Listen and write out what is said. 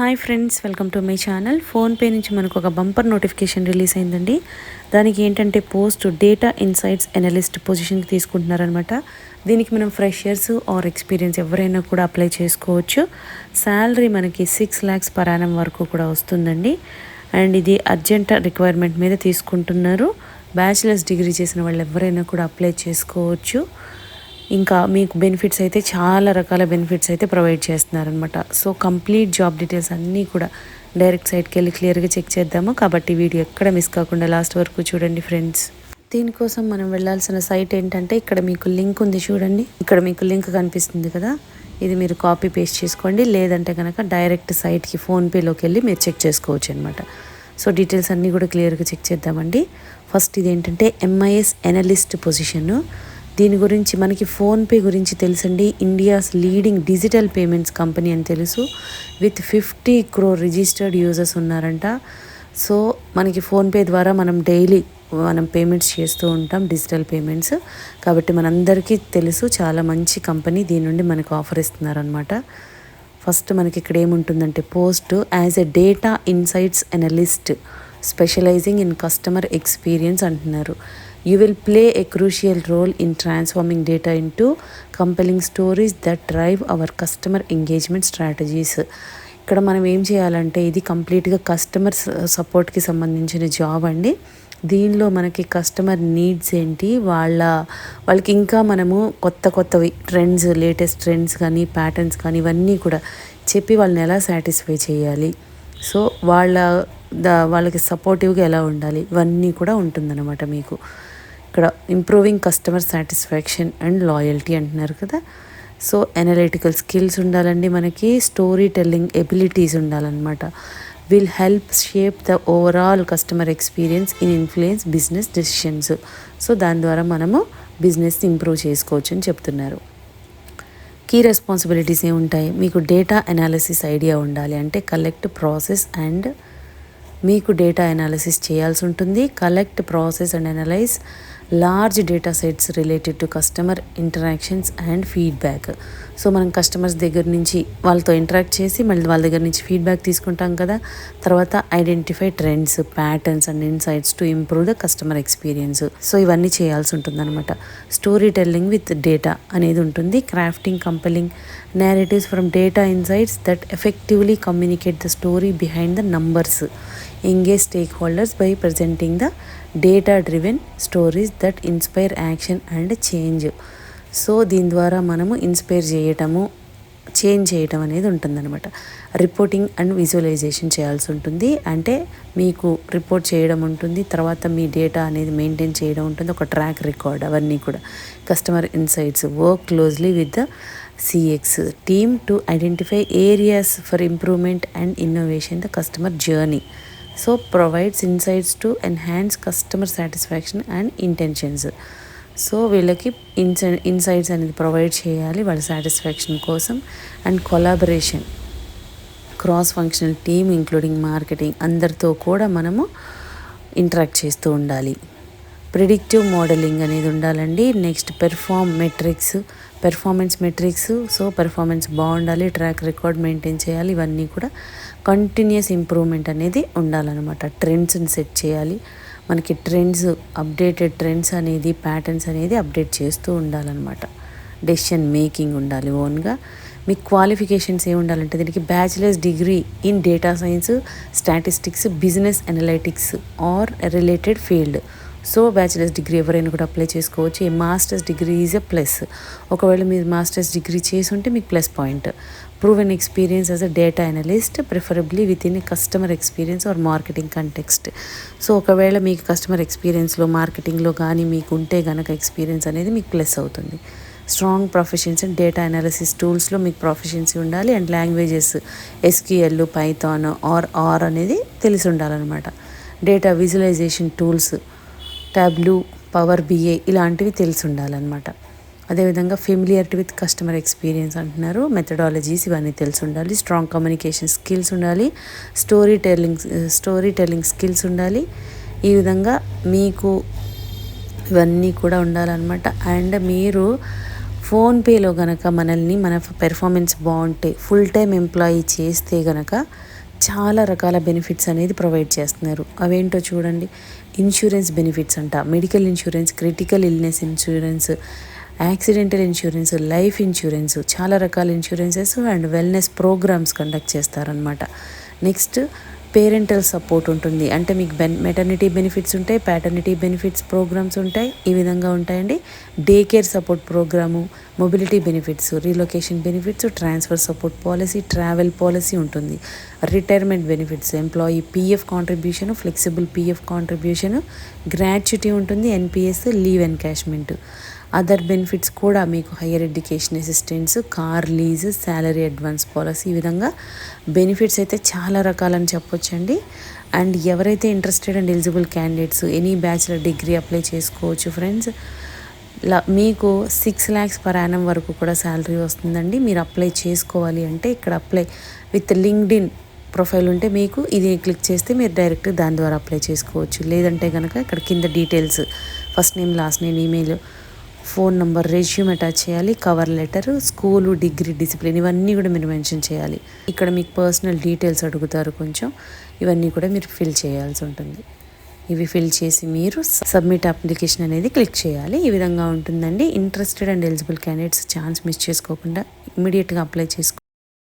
Hi friends welcome to my channel. PhonePe నుంచి మనకు ఒక బంపర్ నోటిఫికేషన్ రిలీజ్ అయిందండి. దానికి ఏంటంటే పోస్ట్ డేటా ఇన్సైట్స్ ఎనలిస్ట్ పొజిషన్కి తీసుకుంటున్నారనమాట దీనికి మనం ఫ్రెషర్స్ ఆర్ ఎక్స్పీరియన్స్ ఎవరైనా కూడా అప్లై చేసుకోవచ్చు. శాలరీ మనకి సిక్స్ ల్యాక్స్ పరాణం వరకు కూడా వస్తుందండి. అండ్ ఇది అర్జెంట్ రిక్వైర్మెంట్ మీద తీసుకుంటున్నారు. బ్యాచిలర్స్ డిగ్రీ చేసిన వాళ్ళు ఎవరైనా కూడా అప్లై చేసుకోవచ్చు. ఇంకా మీకు బెనిఫిట్స్ అయితే చాలా రకాల బెనిఫిట్స్ అయితే ప్రొవైడ్ చేస్తున్నారనమాట సో కంప్లీట్ జాబ్ డీటెయిల్స్ అన్నీ కూడా డైరెక్ట్ సైట్కి వెళ్ళి క్లియర్గా చెక్ చేద్దాము. కాబట్టి వీడియో ఎక్కడ మిస్ కాకుండా లాస్ట్ వరకు చూడండి ఫ్రెండ్స్ దీనికోసం మనం వెళ్ళాల్సిన సైట్ ఏంటంటే ఇక్కడ మీకు లింక్ ఉంది చూడండి. ఇక్కడ మీకు లింక్ కనిపిస్తుంది కదా? ఇది మీరు కాపీ పేస్ట్ చేసుకోండి. లేదంటే కనుక డైరెక్ట్ సైట్కి ఫోన్పేలోకి వెళ్ళి మీరు చెక్ చేసుకోవచ్చు అనమాట సో డీటెయిల్స్ అన్నీ కూడా క్లియర్గా చెక్ చేద్దామండి. ఫస్ట్ ఇది ఏంటంటే ఎంఐఎస్ ఎనలిస్ట్ పొజిషన్ దీని గురించి మనకి ఫోన్పే గురించి తెలుసండి. India's leading digital payments company అని తెలుసు. With fifty crore registered users ఉన్నారంట. సో మనకి ఫోన్పే ద్వారా మనం డైలీ మనం పేమెంట్స్ చేస్తూ ఉంటాం డిజిటల్ పేమెంట్స్ కాబట్టి మనందరికీ తెలుసు చాలా మంచి కంపెనీ దీని నుండి మనకు ఆఫర్ ఇస్తున్నారనమాట ఫస్ట్ మనకి ఇక్కడ ఏముంటుందంటే post as a data insights analyst specialising in customer experience అంటున్నారు. You will play a crucial role in transforming data into compelling stories that drive our customer engagement strategies ఇక్కడ మనం ఏం చేయాలంటే ఇది కంప్లీట్గా కస్టమర్ సపోర్ట్కి సంబంధించిన జాబ్ అండి. దీనిలో మనకి కస్టమర్ నీడ్స్ ఏంటి వాళ్ళ వాళ్ళకి ఇంకా మనము కొత్త కొత్తవి ట్రెండ్స్ లేటెస్ట్ ట్రెండ్స్ కానీ ప్యాటర్న్స్ కానీ ఇవన్నీ కూడా చెప్పి వాళ్ళని ఎలా సాటిస్ఫై చేయాలి. సో వాళ్ళ వాళ్ళకి సపోర్టివ్గా ఎలా ఉండాలి ఇవన్నీ కూడా ఉంటుందన్నమాట మీకు. ఇక్కడ improving customer satisfaction and loyalty అంటున్నారు కదా. సో ఎనలిటికల్ స్కిల్స్ ఉండాలండి మనకి స్టోరీ టెల్లింగ్ ఎబిలిటీస్ ఉండాలన్నమాట. Will help shape the overall customer experience in influence business decisions so దాని ద్వారా మనము బిజినెస్ని ఇంప్రూవ్ చేసుకోవచ్చు అని చెప్తున్నారు. కీ రెస్పాన్సిబిలిటీస్ ఏముంటాయి మీకు డేటా అనాలిసిస్ ఐడియా ఉండాలి అంటే కలెక్ట్ ప్రాసెస్ అండ్ మీకు డేటా అనాలిసిస్ చేయాల్సి ఉంటుంది. Collect process and analyse large data sets related to customer interactions and feedback so మనం కస్టమర్స్ దగ్గర నుంచి వాళ్ళతో ఇంటరాక్ట్ చేసి మళ్ళీ వాళ్ళ దగ్గర నుంచి ఫీడ్బ్యాక్ తీసుకుంటాం కదా. తర్వాత identify trends patterns and insights to improve the customer experience so ఇవన్నీ చేయాల్సి ఉంటుంది అనమాట స్టోరీ టెల్లింగ్ విత్ డేటా అనేది ఉంటుంది. Crafting compelling narratives from data insights that effectively communicate the story behind the numbers engage stakeholders by presenting the data driven stories that inspire action and change so దీని ద్వారా మనము inspire చేయటము change చేయటం అనేది ఉంటుందన్నమాట. Reporting and visualisation చేయాల్సి ఉంటుంది. అంటే మీకు రిపోర్ట్ చేయడం ఉంటుంది తర్వాత మీ డేటా అనేది మెయింటైన్ చేయడం ఉంటుంది ఒక ట్రాక్ రికార్డ్ అవన్నీ కూడా. Customer insights work closely with the CX team to identify areas for improvement and innovation the customer journey so provides insights to enhance customer satisfaction and intentions so వీళ్ళకి ఇన్సై insights అనేది provide చేయాలి వాళ్ళ satisfaction కోసం and collaboration cross functional team including marketing అందరితో కూడా మనము interact చేస్తూ ఉండాలి. ప్రిడిక్టివ్ మోడలింగ్ అనేది ఉండాలండి. Next perform metrics performance metrics so performance బాగుండాలి ట్రాక్ రికార్డ్ మెయింటైన్ చేయాలి ఇవన్నీ కూడా కంటిన్యూస్ ఇంప్రూవ్మెంట్ అనేది ఉండాలన్నమాట. ట్రెండ్స్ని సెట్ చేయాలి. మనకి ట్రెండ్స్ అప్డేటెడ్ ట్రెండ్స్ అనేది ప్యాటర్న్స్ అనేది అప్డేట్ చేస్తూ ఉండాలన్నమాట. డెసిషన్ మేకింగ్ ఉండాలి ఓన్గా మీ క్వాలిఫికేషన్స్ ఏమి ఉండాలంటే దీనికి bachelor's degree in data science statistics business analytics or related field so bachelor's degree ఎవరైనా కూడా అప్లై చేసుకోవచ్చు. A master's degree is a plus. ఒకవేళ మీరు మాస్టర్స్ డిగ్రీ చేసి ఉంటే మీకు plus point. Proven experience as a data analyst preferably with in customer experience or marketing context so ఒకవేళ మీకు కస్టమర్ ఎక్స్పీరియన్స్లో మార్కెటింగ్లో కానీ మీకు ఉంటే కనుక ఎక్స్పీరియన్స్ అనేది మీకు ప్లస్ అవుతుంది. Strong professions and data analysis టూల్స్లో మీకు ప్రొఫెషన్సీ ఉండాలి. And languages SQL Python R R అనేది తెలిసి ఉండాలన్నమాట. Data visualisation tools Tableau Power BI ఇలాంటివి తెలిసి ఉండాలన్నమాట అదేవిధంగా ఫెమిలియారిటీ విత్ కస్టమర్ ఎక్స్పీరియన్స్ అంటున్నారు. మెథడాలజీస్ ఇవన్నీ తెలిసి ఉండాలి స్ట్రాంగ్ కమ్యూనికేషన్ స్కిల్స్ ఉండాలి. Story telling story telling skills ఉండాలి. ఈ విధంగా మీకు ఇవన్నీ కూడా ఉండాలన్నమాట. అండ్ మీరు ఫోన్పేలో గనక మనల్ని మన పెర్ఫార్మెన్స్ బాగుంటే ఫుల్ టైం ఎంప్లాయీ చేస్తే గనక చాలా రకాల బెనిఫిట్స్ అనేది ప్రొవైడ్ చేస్తున్నారు. అవేంటో చూడండి. ఇన్సూరెన్స్ బెనిఫిట్స్ అంట. Medical insurance critical illness insurance accidental insurance life insurance చాలా రకాల insurances and wellness programmes conduct చేస్తారనమాట నెక్స్ట్ పేరెంటల్ సపోర్ట్ ఉంటుంది. అంటే మీకు బెన్ మెటర్నిటీ బెనిఫిట్స్ ఉంటాయి ప్యాటర్నిటీ బెనిఫిట్స్ ప్రోగ్రామ్స్ ఉంటాయి ఈ విధంగా ఉంటాయండి. Day care support programme mobility benefits relocation benefits transfer support policy travel policy ఉంటుంది. Retirement benefits employee PF contribution flexible PF contribution gratuity ఉంటుంది NPS leave encashment other benefits కూడా మీకు higher education assistants car lease salary advance policy ఈ విధంగా benefits అయితే చాలా రకాలని చెప్పొచ్చండి. అండ్ ఎవరైతే interested and eligible candidates any bachelor degree apply చేసుకోవచ్చు ఫ్రెండ్స్ మీకు సిక్స్ ల్యాక్స్ పర్ యానం వరకు కూడా శాలరీ వస్తుందండి. మీరు అప్లై చేసుకోవాలి అంటే ఇక్కడ apply with LinkedIn profile ఉంటే మీకు ఇది క్లిక్ చేస్తే మీరు డైరెక్ట్ దాని ద్వారా అప్లై చేసుకోవచ్చు. లేదంటే కనుక ఇక్కడ కింద details first name last name email phone number resume attach చేయాలి cover letter school degree discipline ఇవన్నీ కూడా మీరు మెన్షన్ చేయాలి. ఇక్కడ మీకు పర్సనల్ డీటెయిల్స్ అడుగుతారు కొంచెం ఇవన్నీ కూడా మీరు ఫిల్ చేయాల్సి ఉంటుంది. ఇవి ఫిల్ చేసి మీరు సబ్మిట్ అప్లికేషన్ అనేది క్లిక్ చేయాలి. ఈ విధంగా ఉంటుందండి. Interested and eligible candidates chance miss చేసుకోకుండా ఇమీడియట్గా అప్లై చేసుకో